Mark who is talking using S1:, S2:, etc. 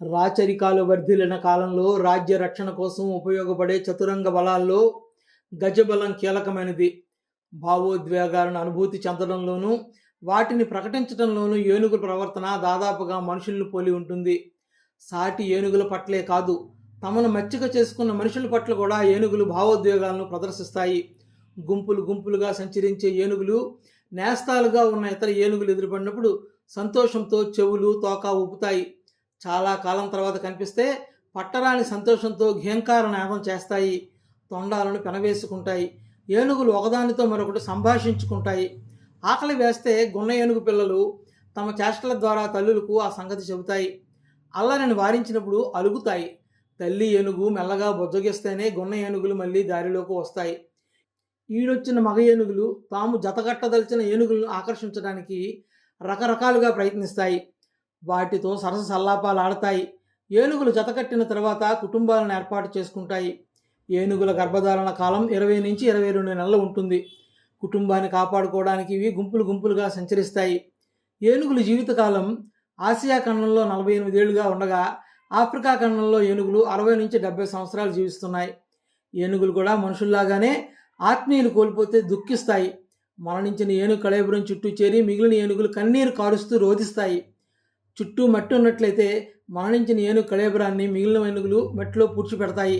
S1: రాచరికాలు వర్ధిల్లిన కాలంలో రాజ్య రక్షణ కోసం ఉపయోగపడే చతురంగ బలాల్లో గజబలం కీలకమైనది. భావోద్వేగాలను అనుభూతి చెందడంలోనూ వాటిని ప్రకటించడంలోనూ ఏనుగుల ప్రవర్తన దాదాపుగా మనుషులను పోలి ఉంటుంది. సాటి ఏనుగుల పట్లే కాదు తమను మచ్చిక చేసుకున్న మనుషుల పట్ల కూడా ఏనుగులు భావోద్వేగాలను ప్రదర్శిస్తాయి. గుంపులు గుంపులుగా సంచరించే ఏనుగులు నేస్తాలుగా ఉన్న ఇతర ఏనుగులు ఎదురుపడినప్పుడు సంతోషంతో చెవులు తోక ఊపుతాయి. చాలా కాలం తర్వాత కనిపిస్తే పట్టరాని సంతోషంతో ఘేంకార నాదం చేస్తాయి తొండాలను పెనవేసుకుంటాయి ఏనుగులు ఒకదానితో మరొకటి సంభాషించుకుంటాయి. ఆకలి వేస్తే గున్న ఏనుగు పిల్లలు తమ చేష్టల ద్వారా తల్లులకు ఆ సంగతి చెబుతాయి. అల్లరిని వారించినప్పుడు అలుగుతాయి. తల్లి ఏనుగు మెల్లగా బొజ్జగిస్తేనే గున్న ఏనుగులు మళ్ళీ దారిలోకి వస్తాయి. ఈడొచ్చిన మగ ఏనుగులు తాము జతగట్టదలిచిన ఏనుగులను ఆకర్షించడానికి రకరకాలుగా ప్రయత్నిస్తాయి. వాటితో సరస సల్లాపాలు ఆడతాయి. ఏనుగులు జతకట్టిన తర్వాత కుటుంబాలను ఏర్పాటు చేసుకుంటాయి. ఏనుగుల గర్భధారణ కాలం ఇరవై నుంచి ఇరవై రెండు నెలలు ఉంటుంది. కుటుంబాన్ని కాపాడుకోవడానికి ఇవి గుంపులు గుంపులుగా సంచరిస్తాయి. ఏనుగుల జీవితకాలం ఆసియా ఖండంలో నలభై ఎనిమిది ఏళ్ళుగా ఉండగా ఆఫ్రికా ఖండంలో ఏనుగులు అరవై నుంచి డెబ్బై సంవత్సరాలు జీవిస్తున్నాయి. ఏనుగులు కూడా మనుషుల్లాగానే ఆత్మీయులు కోల్పోతే దుఃఖిస్తాయి. మరణించిన ఏనుగు కళేబురం చుట్టూ చేరి మిగిలిన ఏనుగులు కన్నీరు కారుస్తూ రోధిస్తాయి. చుట్టూ మట్టి ఉన్నట్లయితే మాణించిన ఏనుగు కళేబరాన్ని మిగిలిన ఏనుగులు మట్టిలో పూడ్చిపెడతాయి.